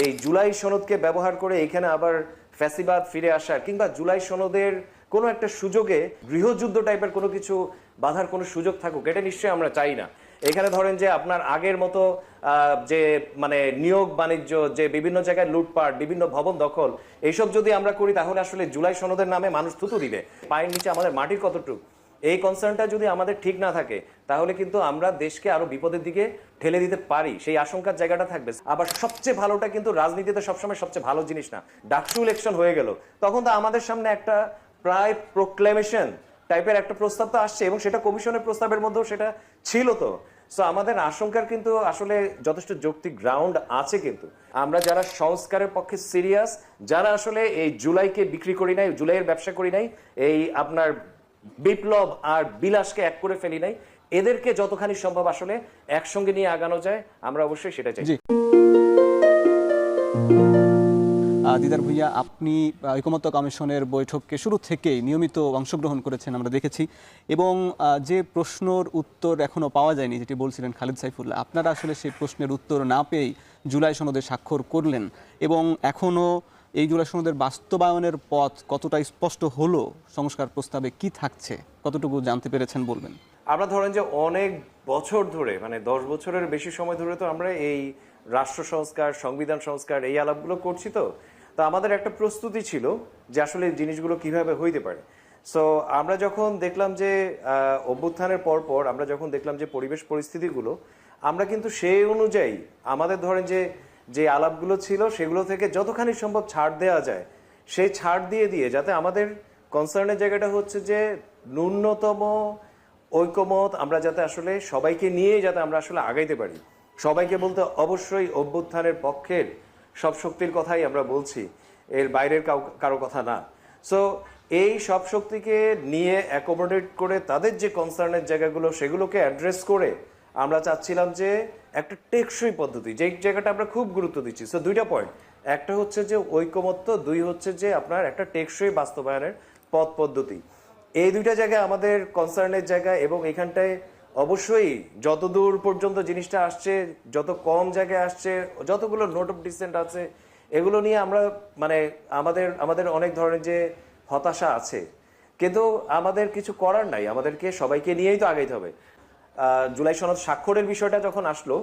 এই জুলাই সনদকে ব্যবহার করে এখানে আবার ফ্যাসিবাদ ফিরে আসার কিংবা জুলাই সনদের কোনো একটা সুযোগে গৃহযুদ্ধ টাইপের কোনো কিছু বাধার কোনো সুযোগ থাকুক, এটা নিশ্চয়ই আমরা চাই না। এখানে ধরেন যে আপনার আগের মতো যে মানে নিয়োগ বাণিজ্য, যে বিভিন্ন জায়গায় লুটপাট, বিভিন্ন ভবন দখল এইসব যদি আমরা করি তাহলে আসলে জুলাই সনদের নামে মানুষ থুতু দিবে। পায়ের নিচে আমাদের মাটির কতটুকু? এই কনসার্নটা যদি আমাদের ঠিক না থাকে, তাহলে কিন্তু আমরা দেশকে আরও বিপদের দিকে ঠেলে দিতে পারি। সেই আশঙ্কার জায়গাটা থাকবে। আবার সবচেয়ে ভালোটা কিন্তু রাজনীতিতে সবসময় সবচেয়ে ভালো জিনিস না। ডাকসু ইলেকশন হয়ে গেল। তখন তো আমাদের সামনে একটা প্রায় প্রোক্লেমেশন টাইপের একটা প্রস্তাব তো আসছে এবং সেটা কমিশনের প্রস্তাবের মধ্যেও সেটা ছিল তো। সো আমাদের আশঙ্কার কিন্তু আসলে যথেষ্ট যৌক্তিক গ্রাউন্ড আছে কিন্তু। আমরা যারা সংস্কারের পক্ষে সিরিয়াস যারা আসলে এই জুলাইকে বিক্রি করি নাই, জুলাইয়ের ব্যবসা করি নাই, এই আপনার বিপ্লব আর বিলাসকে এক করে ফেলি নাই। এদেরকে যতখানি সম্ভব আসলে একসঙ্গে নিয়ে আগানো যায়, আমরা অবশ্যই সেটা চাই। দিদার ভুইয়া, আপনি ঐকমত্য কমিশনের বৈঠককে শুরু থেকেই নিয়মিত অংশগ্রহণ করেছেন, আমরা দেখেছি। এবং যে প্রশ্নর উত্তর এখনও পাওয়া যায়নি, যেটি বলছিলেন খালিদ সাইফুল্লাহ, আপনারা আসলে সেই প্রশ্নের উত্তর না পেয়েই জুলাই সনদে স্বাক্ষর করলেন। এবং এখনও এই জুলাই সনদের বাস্তবায়নের পথ কতটা স্পষ্ট হলো? সংস্কার প্রস্তাবে কি থাকছে? কতটুকু জানতে পেরেছেন বলবেন। আমরা ধরেন যে অনেক বছর ধরে মানে দশ বছরের বেশি সময় ধরে তো আমরা এই রাষ্ট্র সংস্কার, সংবিধান সংস্কার এই আলাপগুলো করছি তো। তো আমাদের একটা প্রস্তুতি ছিল যে আসলে জিনিসগুলো কীভাবে হইতে পারে। সো আমরা যখন দেখলাম যে অভ্যুত্থানের পর পর আমরা যখন দেখলাম যে পরিবেশ পরিস্থিতিগুলো, আমরা কিন্তু সেই অনুযায়ী আমাদের ধরেন যে যে আলাপগুলো ছিল, সেগুলো থেকে যতখানি সম্ভব ছাড় দেওয়া যায়, সেই ছাড় দিয়ে দিয়ে যাতে আমাদের কনসার্নের জায়গাটা হচ্ছে যে ন্যূনতম ঐকমত আমরা যাতে আসলে সবাইকে নিয়ে যাতে আমরা আসলে আগাইতে পারি। সবাইকে বলতে অবশ্যই অভ্যুত্থানের পক্ষের সব শক্তির কথাই আমরা বলছি, এর বাইরের কাউ- কারও কথা না। সো এই সব শক্তিকে নিয়ে অ্যাকোমোডেট করে তাদের যে কনসার্নের জায়গাগুলো, সেগুলোকে অ্যাড্রেস করে আমরা চাচ্ছিলাম যে একটা টেকসই পদ্ধতি, যেই জায়গাটা আমরা খুব গুরুত্ব দিচ্ছি। সো দুইটা পয়েন্ট একটা হচ্ছে যে ঐকমত্য, দুই হচ্ছে যে আপনার একটা টেকসই বাস্তবায়নের পথ পদ্ধতি। এই দুইটা জায়গায় আমাদের কনসার্নের জায়গা এবং এখানটায় অবশ্যই যতদূর পর্যন্ত জিনিসটা আসছে, যত কম জায়গায় আসছে, যতগুলো নোট অফ ডিসেন্ট আছে, এগুলো নিয়ে আমরা মানে আমাদের আমাদের অনেক ধরনের যে হতাশা আছে। কিন্তু আমাদের কিছু করার নাই, আমাদেরকে সবাইকে নিয়েই তো আগাইতে হবে। জুলাই সনদ স্বাক্ষরের বিষয়টা যখন আসলো,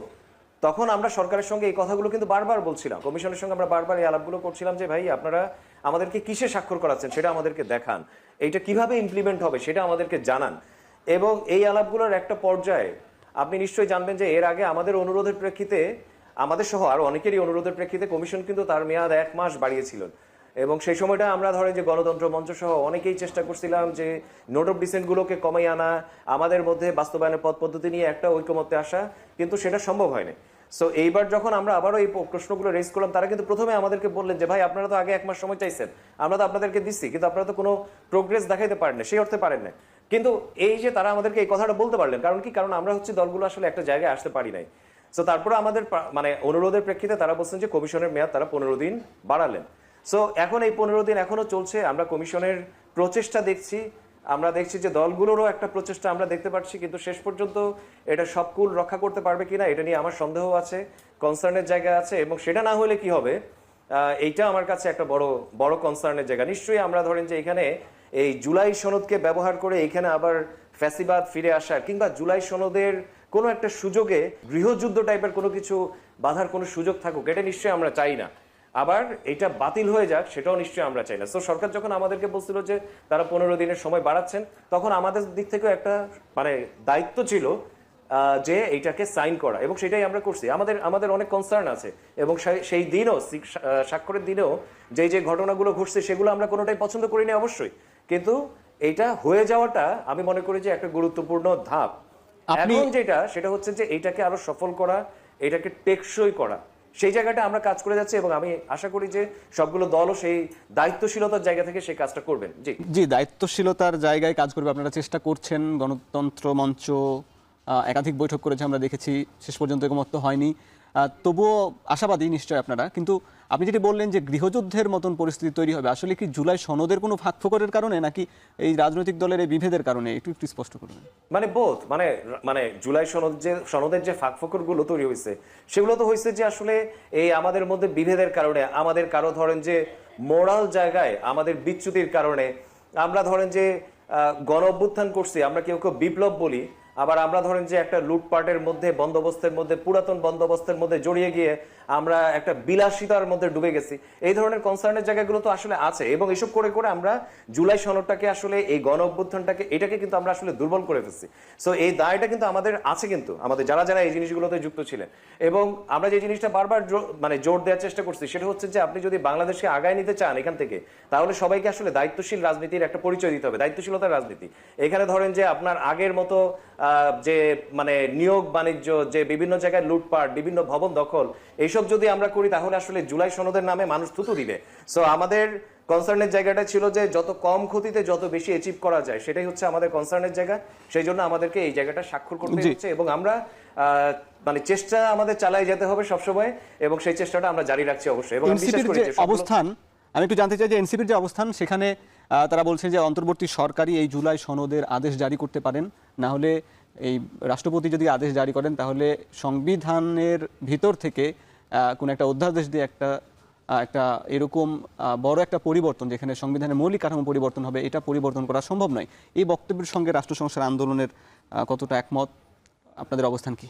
তখন আমরা সরকারের সঙ্গে এই কথাগুলো কিন্তু বারবার বলছিলাম। কমিশনের সঙ্গে আমরা বারবার এই আলাপগুলো করছিলাম যে, ভাই, আপনারা আমাদেরকে কিসে স্বাক্ষর করাচ্ছেন? সেটা আমাদেরকে দেখান। এইটা কীভাবে ইমপ্লিমেন্ট হবে সেটা আমাদেরকে জানান। এবং এই আলাপগুলোর একটা পর্যায়ে আপনি নিশ্চয়ই জানবেন যে, এর আগে আমাদের অনুরোধের প্রেক্ষিতে, আমাদের সহ আরও অনেকেরই অনুরোধের প্রেক্ষিতে কমিশন কিন্তু তার মেয়াদ এক মাস বাড়িয়েছিলেন এবং সেই সময়টা আমরা ধরেন যে গণতন্ত্র মঞ্চ সহ অনেকেই চেষ্টা করছিলাম যে নোট অফ ডিসেন্টগুলোকে কমাই আনা, আমাদের মধ্যে বাস্তবায়নের পথ পদ্ধতি নিয়ে একটা ঐক্যমত্যে আসা, কিন্তু সেটা সম্ভব হয়নি। সো এইবার যখন আমরা আবারও এই প্রশ্নগুলো রেজ করলাম, তারা কিন্তু প্রথমে আমাদেরকে বললেন যে, ভাই, আপনারা তো আগে এক মাস সময় চাইছেন, আমরা তো আপনাদেরকে দিচ্ছি, কিন্তু আপনারা তো কোনো প্রোগ্রেস দেখাইতে পারেন না সেই অর্থে পারেন না কিন্তু এই যে তারা আমাদেরকে এই কথাটা বলতে পারলেন, কারণ কি? কারণ আমরা হচ্ছে দলগুলো আসলে একটা জায়গায় আসতে পারি নাই। সো তারপরে আমাদের মানে অনুরোধের প্রেক্ষিতে তারা বলছেন যে, কমিশনের মেয়াদ তারা পনেরো দিন বাড়ালেন। সো এখন এই পনেরো দিন এখনও চলছে, আমরা কমিশনের প্রচেষ্টা দেখছি। আমরা দেখছি যে দলগুলোরও একটা প্রচেষ্টা আমরা দেখতে পাচ্ছি, কিন্তু শেষ পর্যন্ত এটা সব কুল রক্ষা করতে পারবে কিনা, এটা নিয়ে আমার সন্দেহ আছে, কনসার্নের জায়গা আছে, এবং সেটা না হলে কি হবে এইটা আমার কাছে একটা বড় বড় কনসার্নের জায়গা। নিশ্চয়ই আমরা ধরেন যে এখানে এই জুলাই সনদকে ব্যবহার করে এখানে আবার ফ্যাসিবাদ ফিরে আসার, কিংবা জুলাই সনদের কোনো একটা সুযোগে গৃহযুদ্ধ টাইপের কোনো কিছু বাধার কোনো সুযোগ থাকুক, এটা নিশ্চয়ই আমরা চাই না। আবার এটা বাতিল হয়ে যাক সেটাও নিশ্চয়ই আমরা চাই না। তো সরকার যখন আমাদেরকে বলছিল যে তারা পনেরো দিনের সময় বাড়াচ্ছেন তখন আমাদের দিক থেকেও একটা মানে দায়িত্ব ছিল যে এইটাকে সাইন করা। এবং সেটাই আমরা করছি। আমাদের আমাদের অনেক কনসার্ন আছে। এবং সেই- দিনও স্বাক্ষরের দিনেও যে যে ঘটনাগুলো ঘটছে সেগুলো আমরা কোনোটাই পছন্দ করি না অবশ্যই। কিন্তু এটা হয়ে যাওয়াটা আমি মনে করি যে একটা গুরুত্বপূর্ণ ধাপ। এখন যেটা সেটা হচ্ছে যে এইটাকে আরও সফল করা এটাকে টেকসই করা। সেই জায়গাটা আমরা কাজ করে যাচ্ছি এবং আমি আশা করি যে সবগুলো দলও সেই দায়িত্বশীলতার জায়গা থেকে সেই কাজটা করবেন। জি। জি, দায়িত্বশীলতার জায়গায় কাজ করবে আপনারা চেষ্টা করছেন। গণতন্ত্র মঞ্চ একাধিক বৈঠক করেছে, আমরা দেখেছি। শেষ পর্যন্ত একমত হয়নি। তবুও আশাবাদী নিশ্চয় আপনারা। কিন্তু আপনি যেটি বললেন যে গৃহযুদ্ধের মতন পরিস্থিতি তৈরি হবে, আসলে কি জুলাই সনদের কোনো ফাঁকফোকরের কারণে, নাকি এই রাজনৈতিক দলের এই বিভেদের কারণে? একটু একটু স্পষ্ট করবেন মানে বোধ মানে মানে জুলাই সনদ যে, সনদের যে ফাঁকফোকরগুলো তৈরি হয়েছে, সেগুলো তো হয়েছে যে আসলে এই আমাদের মধ্যে বিভেদের কারণে, আমাদের কারও ধরেন যে মোরাল জায়গায়, আমাদের বিচ্যুতির কারণে, আমরা ধরেন যে গণ অভ্যুত্থান করছি, আমরা কেউ কেউ বিপ্লব বলি আবার আমরা ধরেন যে একটা লুটপাটের মধ্যে, বন্দোবস্তের মধ্যে, পুরাতন বন্দোবস্তের মধ্যে জড়িয়ে গিয়ে আমরা একটা বিলাসিতার মধ্যে ডুবে গেছি। এই ধরনের কনসার্নের জায়গাগুলো তো আসলে আছে এবং এসব করে করে আমরা জুলাই সনদটাকে আসলে, এই গণ অভ্যুত্থানটাকে, এটাকে কিন্তু আমরা আসলে দুর্বল করে ফেলছি। সো এই দায়টা কিন্তু আমাদের আছে কিন্তু, আমাদের যারা যারা এই জিনিসগুলোতে যুক্ত ছিলেন। এবং আমরা যে জিনিসটা বারবার মানে জোর দেওয়ার চেষ্টা করছি, সেটা হচ্ছে যে আপনি যদি বাংলাদেশকে আগায় নিতে চান এখান থেকে, তাহলে সবাইকে আসলে দায়িত্বশীল রাজনীতির একটা পরিচয় দিতে হবে, দায়িত্বশীলতার রাজনীতি। এখানে ধরেন যে আপনার আগের মতো যে মানে নিয়োগ বাণিজ্য যে বিভিন্ন জায়গায় লুটপাট বিভিন্ন ভবন দখল এইসব যদি আমরা করি তাহলে আসলে জুলাই সনদের নামে মানুষ থুতু দিবে। সো আমাদের কনসার্নের জায়গাটা ছিল যে যত কম ক্ষতিতে যত বেশি অ্যাচিভ করা যায় সেটাই হচ্ছে আমাদের কনসার্নের জায়গা। সেই জন্য আমাদেরকে এই জায়গাটা স্বাক্ষর করতে হচ্ছে এবং আমরা আহ, মানে চেষ্টা আমাদের চালাই যেতে হবে সবসময় এবং সেই চেষ্টাটা আমরা জারি রাখছি অবশ্যই। এবং অবস্থান আমি একটু জানতে চাই যে এনসিপির যে অবস্থান সেখানে তারা বলছেন যে অন্তর্বর্তী সরকারই এই জুলাই সনদের আদেশ জারি করতে পারেন। না হলে এই রাষ্ট্রপতি যদি আদেশ জারি করেন, তাহলে সংবিধানের ভিতর থেকে কোনো একটা অধ্যাদেশ দিয়ে একটা একটা এরকম বড় একটা পরিবর্তন, যেখানে সংবিধানের মৌলিক কাঠামো পরিবর্তন হবে, এটা পরিবর্তন করা সম্ভব নয়। এই বক্তব্যের সঙ্গে রাষ্ট্র সংস্কার আন্দোলনের কতটা একমত? আপনাদের অবস্থান কি?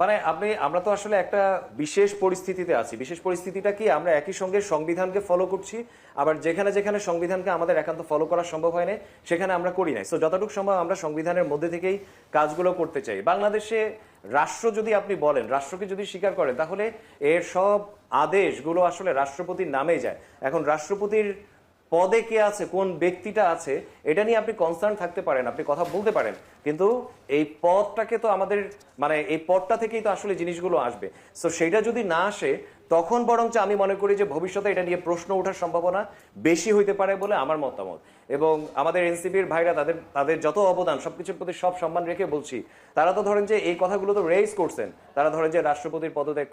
মানে আপনি, আমরা তো আসলে একটা বিশেষ পরিস্থিতিতে আছি। বিশেষ পরিস্থিতিটা কি? আমরা একই সঙ্গে সংবিধানকে ফলো করছি, আবার যেখানে যেখানে সংবিধানকে আমাদের একান্ত ফলো করা সম্ভব হয় না সেখানে আমরা করি নাই। সো যতটুকু সম্ভব আমরা সংবিধানের মধ্যে থেকেই কাজগুলো করতে চাই। বাংলাদেশে রাষ্ট্র যদি আপনি বলেন, রাষ্ট্রকে যদি স্বীকার করেন, তাহলে এর সব আদেশগুলো আসলে রাষ্ট্রপতির নামে যায়। এখন রাষ্ট্রপতির পদে কে আছে, কোন ব্যক্তিটা আছে, এটা নিয়ে আপনি কনসার্ন থাকতে পারেন, আপনি কথা বলতে পারেন। কিন্তু এই পদটাকে তো আমাদের মানে এই পদটা থেকেই তো আসলে জিনিসগুলো আসবে। সো সেটা যদি না আসে, তখন বরঞ্চ আমি মনে করি যে ভবিষ্যতে এটা নিয়ে প্রশ্ন ওঠার সম্ভাবনা বেশি হইতে পারে বলে আমার মতামত। এবং আমাদের এনসিপির ভাইরা তাদের তাদের যত অবদান, সবকিছুর প্রতি সব সম্মান রেখে বলছি, তারা তো ধরেন যে এই কথাগুলো তো রেজ করছেন। তারা ধরেন যে রাষ্ট্রপতির পদত্যাগ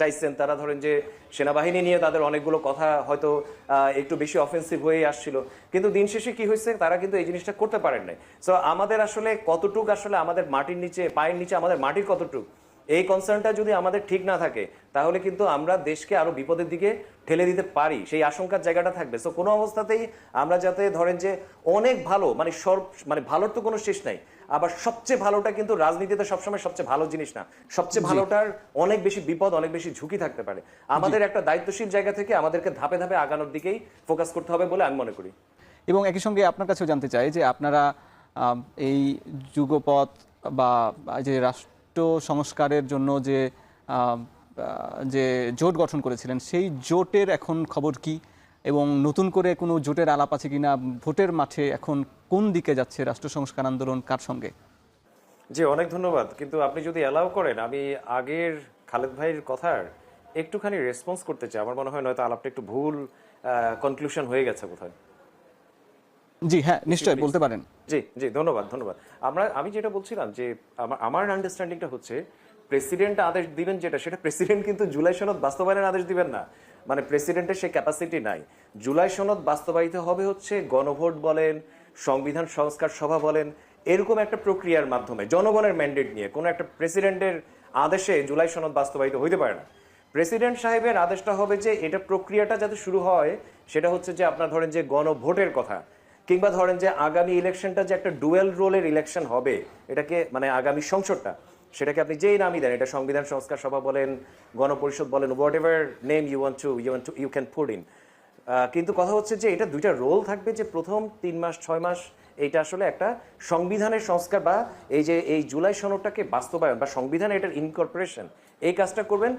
চাইছেন। তারা ধরেন যে সেনাবাহিনী নিয়ে তাদের অনেকগুলো কথা হয়তো একটু বেশি অফেন্সিভ হয়ে আসছিল। কিন্তু দিন শেষে কি হয়েছে? তারা কিন্তু এই জিনিসটা করতে পারেন নাই। সো আমাদের আসলে কতটুক আসলে আমাদের মাটির নিচে পায়ের নিচে আমাদের মাটির কতটুক? এই কনসার্নটা যদি আমাদের ঠিক না থাকে তাহলে কিন্তু আমরা দেশকে আরও বিপদের দিকে ঠেলে দিতে পারি। সেই আশঙ্কার জায়গাটা থাকবে। সো কোনো অবস্থাতেই আমরা যাতে ধরেন যে অনেক ভালো মানে সর্ব মানে ভালোর তো কোনো শেষ নাই আবার সবচেয়ে ভালোটা কিন্তু রাজনীতিতে সবসময় সবচেয়ে ভালো জিনিস না। সবচেয়ে ভালোটার অনেক বেশি বিপদ অনেক বেশি ঝুঁকি থাকতে পারে। আমাদের একটা দায়িত্বশীল জায়গা থেকে আমাদেরকে ধাপে ধাপে আগানোর দিকেই ফোকাস করতে হবে বলে আমি মনে করি। এবং একই সঙ্গে আপনার কাছেও জানতে চাই যে আপনারা এই যুগপথ বা যে রাষ্ট্র সংস্কারের জন্য যে যে জোট গঠন করেছিলেন, সেই জোটের এখন খবর কি? এবং নতুন করে কোনো জোটের আলাপ আছে কিনা? ভোটের মাঠে এখন কোন দিকে যাচ্ছে রাষ্ট্র সংস্কার আন্দোলন? কার সঙ্গে? জি, অনেক ধন্যবাদ। কিন্তু আপনি যদি অ্যালাউ করেন, আমি আগের খালেদ ভাইয়ের কথার একটুখানি রেসপন্স করতে চাই। আমার মনে হয় নয়তো আলাপটা একটু ভুল কনক্লুশন হয়ে গেছে কোথায় জি হ্যাঁ নিশ্চয়ই বলতে পারেন। জি জি ধন্যবাদ ধন্যবাদ। আমরা আমি যেটা বলছিলাম যে আমার আমার আন্ডারস্ট্যান্ডিংটা হচ্ছে প্রেসিডেন্ট আদেশ দিবেন যেটা সেটা প্রেসিডেন্ট কিন্তু জুলাই সনদ বাস্তবায়নের আদেশ দিবেন না। মানে প্রেসিডেন্টের সেই ক্যাপাসিটি নাই। জুলাই সনদ বাস্তবায়িত হবে হচ্ছে গণভোট বলেন সংবিধান সংস্কার সভা বলেন এরকম একটা প্রক্রিয়ার মাধ্যমে জনগণের ম্যান্ডেট নিয়ে। কোনো একটা প্রেসিডেন্টের আদেশে জুলাই সনদ বাস্তবায়িত হইতে পারে না। প্রেসিডেন্ট সাহেবের আদেশটা হবে যে এটা প্রক্রিয়াটা যাতে শুরু হয় সেটা হচ্ছে যে আপনার ধরেন যে গণভোটের কথা। কিংবা ধরেন যে আগামী ইলেকশনটা যে একটা ডুয়েল রোলের ইলেকশন হবে, এটাকে মানে আগামী সংসদটা, সেটাকে আপনি যেই নামই দেন, এটা সংবিধান, সংস্কার সভা বলেন, গণপরিষদ বলেন whatever name you want to you want to you can put in কিন্তু কথা হচ্ছে যে এটা দুইটা রোল থাকবে যে প্রথম তিন মাস, ছয় মাস, এইটা আসলে একটা সংবিধানের সংস্কার বা এই যে এই জুলাই সনদটাকে বাস্তবায়ন বা সংবিধানে এটার ইনকর্পোরেশন এই কাজটা করবেন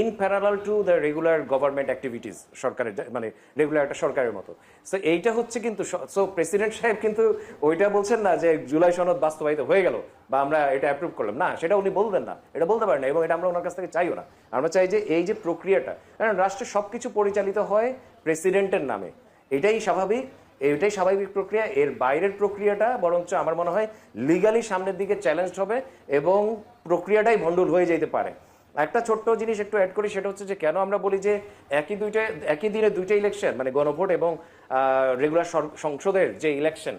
in parallel to the regular government activities সরকারের মানে রেগুলার একটা সরকারের মতো। সো এইটা হচ্ছে কিন্তু সো প্রেসিডেন্ট সাহেব কিন্তু ওইটা বলছেন না যে জুলাই সনদ বাস্তবায়িত হয়ে গেল বা আমরা এটা অ্যাপ্রুভ করলাম। না, সেটা উনি বলবেন না, এটা বলতে পারেন না এবং এটা আমরা ওনার কাছ থেকে চাইও না। আমরা চাই যে এই যে প্রক্রিয়াটা, কারণ রাষ্ট্রে সবকিছু পরিচালিত হয় প্রেসিডেন্টের নামে। এটাই স্বাভাবিক এটাই স্বাভাবিক প্রক্রিয়া, এর বাইরের প্রক্রিয়াটা বরঞ্চ আমার মনে হয় লিগালি সামনের দিকে চ্যালেঞ্জ হবে এবং প্রক্রিয়াটাই ভণ্ডুল হয়ে যেতে পারে। একটা ছোট্ট জিনিস একটু অ্যাড করি, সেটা হচ্ছে যে কেন আমরা বলি যে একই দুইটা, একই দিনে দুইটা ইলেকশন মানে গণভোট এবং রেগুলার সংসদের যে ইলেকশন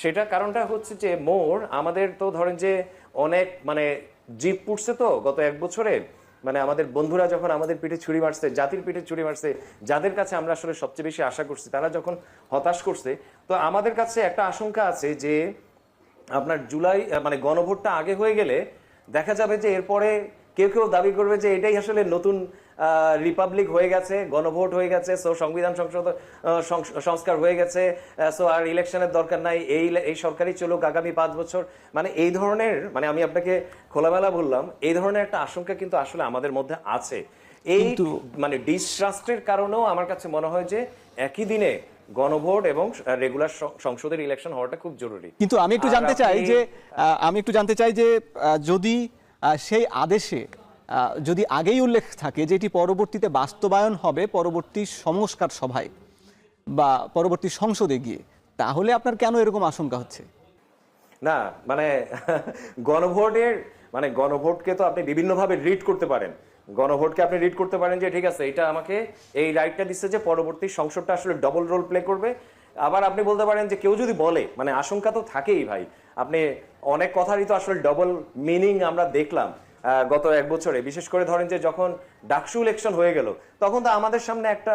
সেটা কারণটা হচ্ছে যে মোর আমাদের তো ধরেন যে অনেক মানে জিপ পুড়ছে তো গত এক বছরে মানে আমাদের বন্ধুরা যখন আমাদের পিঠে ছুরি মারছে, জাতির পিঠে ছুরি মারছে, যাদের কাছে আমরা আসলে সবচেয়ে বেশি আশা করছি, তারা যখন হতাশ করছে, তো আমাদের কাছে একটা আশঙ্কা আছে যে আপনার জুলাই মানে গণভোটটা আগে হয়ে গেলে দেখা যাবে যে এরপরে কেউ কেউ দাবি করবে যে এটাই আসলে নতুন রিপাবলিক হয়ে গেছে গণভোট হয়ে গেছে সো সংবিধান সংসদ সংস্কার হয়ে গেছে সো আর ইলেকশনের দরকার নাই এই এই সরকারই চলুক আগামী পাঁচ বছর। মানে এই ধরনের মানে আমি আপনাকে খোলামেলা বললাম এই ধরনের একটা আশঙ্কা কিন্তু আসলে আমাদের মধ্যে আছে। এই মানে ডিসট্রাস্টের কারণেও আমার কাছে মনে হয় যে একই দিনে গণভোট এবং রেগুলার সংসদের ইলেকশন হওয়াটা খুব জরুরি। কিন্তু আমি একটু জানতে চাই যে আমি একটু জানতে চাই যে যদি সেই আদেশে যদি আগেই উল্লেখ থাকে যে এটি পরবর্তীতে বাস্তবায়ন হবে পরবর্তী সংস্কার সভায় বা পরবর্তী সংসদে গিয়ে, তাহলে আপনার কেন এরকম আশঙ্কা হচ্ছে? না মানে গণভোটের মানে গণভোটকে তো আপনি বিভিন্নভাবে রিড করতে পারেন। গণভোটকে আপনি রিড করতে পারেন যে, ঠিক আছে, এটা আমাকে এই রাইটটা দিচ্ছে যে পরবর্তী সংসদটা আসলে ডবল রোল প্লে করবে আবার আপনি বলতে পারেন যে কেউ যদি বলে মানে আশঙ্কা তো থাকেই ভাই। আপনি অনেক কথারই তো আসলে ডবল মিনিং আমরা দেখলাম গত এক বছরে। বিশেষ করে ধরেন যে যখন ডাকসু ইলেকশন হয়ে গেল, তখন তো আমাদের সামনে একটা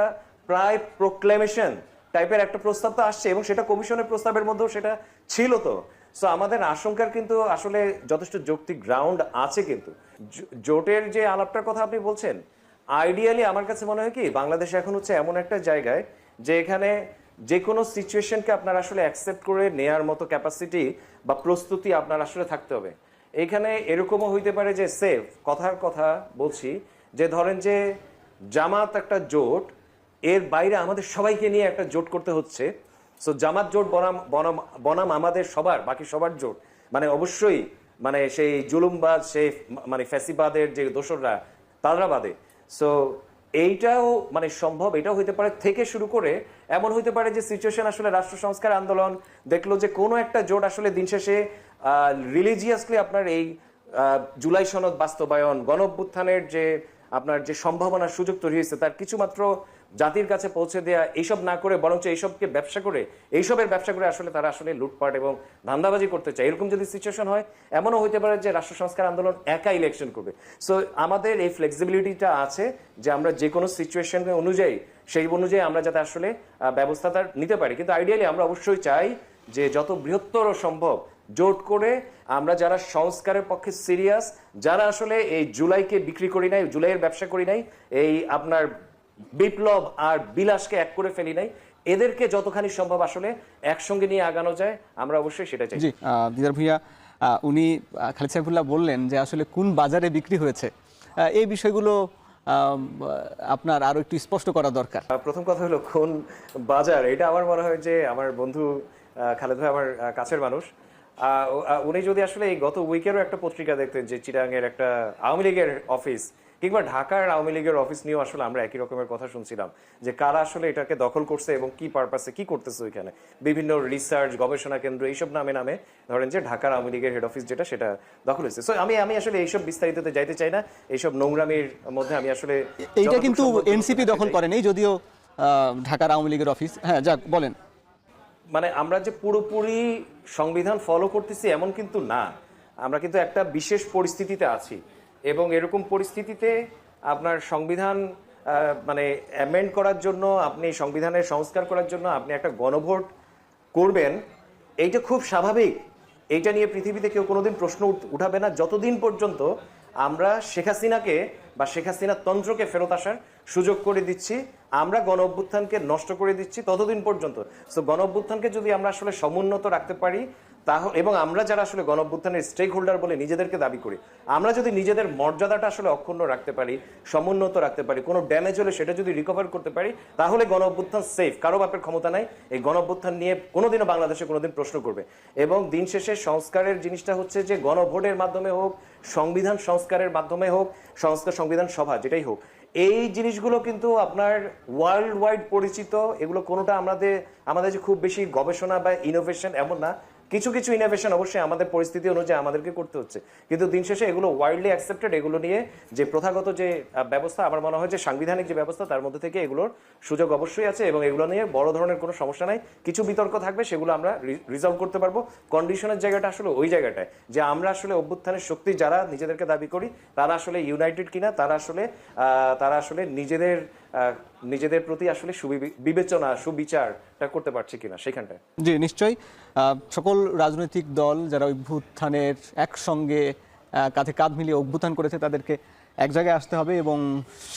প্রায় প্রোক্লেমেশন টাইপের একটা প্রস্তাব তো আসছে এবং সেটা কমিশনের প্রস্তাবের মধ্যেও সেটা ছিল তো। সো আমাদের আশঙ্কার কিন্তু আসলে যথেষ্ট যৌক্তিক গ্রাউন্ড আছে কিন্তু। জোটের যে আলাপটার কথা আপনি বলছেন আইডিয়ালি আমার কাছে মনে হয় কি, বাংলাদেশ এখন হচ্ছে এমন একটা জায়গায় যে এখানে যে কোনো সিচুয়েশনকে আপনার আসলে অ্যাকসেপ্ট করে নেয়ার মতো ক্যাপাসিটি বা প্রস্তুতি আপনার আসলে থাকতে হবে। এখানে এরকমও হইতে পারে যে সেফ কথার কথা বলছি, যে ধরেন যে জামাত একটা জোট, এর বাইরে আমাদের সবাইকে নিয়ে একটা জোট করতে হচ্ছে। সো জামাত জোট বনাম বনাম বনাম আমাদের সবার, বাকি সবার জোট। মানে অবশ্যই মানে সেই জুলুমবাদ সেই মানে ফ্যাসিবাদের যে দোসররা তারা বাদে সো এইটাও মানে সম্ভব, এটাও হইতে পারে থেকে শুরু করে এমন হইতে পারে যে সিচুয়েশন আসলে রাষ্ট্র সংস্কার আন্দোলন দেখল যে কোনো একটা জোট আসলে দিন শেষে রিলিজিয়াসলি আপনার এই জুলাই সনদ বাস্তবায়ন গণ যে আপনার যে সম্ভাবনার সুযোগ তৈরি হয়েছে, তার কিছুমাত্র জাতির কাছে পৌঁছে দেয়া, এইসব না করে বরঞ্চ এইসবকে ব্যবসা করে, এইসবের ব্যবসা করে আসলে তারা আসলে লুটপাট এবং ধান্দাবাজি করতে চায়। এরকম যদি সিচুয়েশন হয়, এমনও হইতে পারে যে রাষ্ট্র সংস্কার আন্দোলন একা ইলেকশন করবে। সো আমাদের এই ফ্লেক্সিবিলিটিটা আছে যে আমরা যে কোনো সিচুয়েশন অনুযায়ী, সেই অনুযায়ী আমরা যাতে আসলে ব্যবস্থাটা নিতে পারি। কিন্তু আইডিয়ালি আমরা অবশ্যই চাই যে যত বৃহত্তর সম্ভব জোট করে আমরা যারা সংস্কারের পক্ষে সিরিয়াস যারা আসলে এই জুলাইকে বিক্রি করি নাই, জুলাইয়ের ব্যবসা করি নাই, এই আপনার বিপ্লব আর বিলাসকে এক করে ফেলি নাই। এদেরকে যতখানি সম্ভব আসলে একসঙ্গে নিয়ে আগানো যায় আমরা অবশ্যই সেটা চাই। দিদার ভুইয়া উনি খালিদ সাইফুল্লাহ বললেন যে আসলে কোন বাজারে বিক্রি হয়েছে এই বিষয়গুলো আহ, আপনার আরও একটু স্পষ্ট করা দরকার। প্রথম কথা হলো কোন বাজার? এটা আমার মনে হয় যে আমার বন্ধু আহ, খালেদ ভাই আমার কাছের মানুষ। আহ, উনি যদি আসলে এই গত উইকেরও একটা পত্রিকা দেখতেন যে চিরাঙের একটা আওয়ামী লীগের অফিস কিংবা ঢাকার আওয়ামী লীগের অফিস নিয়েও আসলে আমরা একই রকমের কথা শুনছিলাম যে কারা আসলে এটাকে দখল করছে এবং কি পারপাসে কি করতেছে ওইখানে। বিভিন্ন রিসার্চ গবেষণা কেন্দ্র এইসব নামে নামে ধরেন যে ঢাকার আওয়ামী লীগের হেড অফিস যেটা সেটা দখল হয়েছে। সো আমি আমি আসলে এইসব বিস্তারিততে যাইতে চাই না। এইসব নোংরামির মধ্যে আমি আসলে এইটা কিন্তু এনসিপি দখল। করেনি যদিও ঢাকার আওয়ামী লীগের অফিস হ্যাঁ যাক বলেন। মানে আমরা যে পুরোপুরি সংবিধান ফলো করতেছি এমন কিন্তু না। আমরা কিন্তু একটা বিশেষ পরিস্থিতিতে আছি। এবং এরকম পরিস্থিতিতে আপনার সংবিধান মানে অ্যামেন্ড করার জন্য, আপনি সংবিধানের সংস্কার করার জন্য আপনি একটা গণভোট করবেন, এইটা খুব স্বাভাবিক। এইটা নিয়ে পৃথিবীতে কেউ কোনোদিন প্রশ্ন উঠ- উঠাবে না। যতদিন পর্যন্ত আমরা শেখ হাসিনাকে বা শেখ হাসিনার তন্ত্রকে ফেরত আসার সুযোগ করে দিচ্ছি, আমরা গণ অভ্যুত্থানকে নষ্ট করে দিচ্ছি, ততদিন পর্যন্ত। সো গণ অভ্যুত্থানকে যদি আমরা আসলে সমুন্নত রাখতে পারি তাহলে এবং আমরা যারা আসলে গণ অভ্যুত্থানের স্টেক হোল্ডার বলে নিজেদেরকে দাবি করি, আমরা যদি নিজেদের মর্যাদাটা আসলে অক্ষুণ্ণ রাখতে পারি, সমুন্নত রাখতে পারি, কোনো ড্যামেজ হলে সেটা যদি রিকভার করতে পারি, তাহলে গণ অভ্যুত্থান সেফ কারও বাপের ক্ষমতা নাই। এই গণ অভ্যুত্থান নিয়ে কোনোদিনও বাংলাদেশে কোনোদিন প্রশ্ন করবে। এবং দিন শেষে সংস্কারের জিনিসটা হচ্ছে যে, গণভোটের মাধ্যমে হোক, সংবিধান সংস্কারের মাধ্যমে হোক, সংস্কার সংবিধান সভা, যেটাই হোক, এই জিনিসগুলো কিন্তু আপনার ওয়ার্ল্ড ওয়াইড পরিচিত। এগুলো কোনোটা আমাদের আমাদের যে খুব বেশি গবেষণা বা ইনোভেশন এমন না কিছু কিছু ইনোভেশন অবশ্যই আমাদের পরিস্থিতি অনুযায়ী আমাদেরকে করতে হচ্ছে। কিন্তু দিন শেষে এগুলো ওয়াইডলি অ্যাকসেপ্টেড এগুলো নিয়ে যে প্রথাগত যে ব্যবস্থা, আমার মনে হয় যে সাংবিধানিক যে ব্যবস্থা, তার মধ্যে থেকে এগুলোর সুযোগ অবশ্যই আছে এবং এগুলো নিয়ে বড় ধরনের কোনো সমস্যা নাই। কিছু বিতর্ক থাকবে, সেগুলো আমরা রিজলভ করতে পারব। কন্ডিশনের জায়গাটা আসলে ওই জায়গাটায়, যে আমরা আসলে অভ্যুত্থানের শক্তি যারা নিজেদেরকে দাবি করি, তারা আসলে ইউনাইটেড কিনা, তারা আসলে তারা আসলে নিজেদের নিজেদের প্রতি আসলে বিবেচনা, সুবিচারটা করতে পারছে কিনা সেখানটায়? জি, নিশ্চয়ই। সকল রাজনৈতিক দল যারা অভ্যুত্থানের একসঙ্গে কাঁধে কাঁধ মিলিয়ে অভ্যুত্থান করেছে, তাদেরকে এক জায়গায় আসতে হবে এবং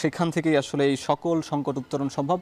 সেখান থেকেই আসলে এই সকল সংকট উত্তরণ সম্ভব।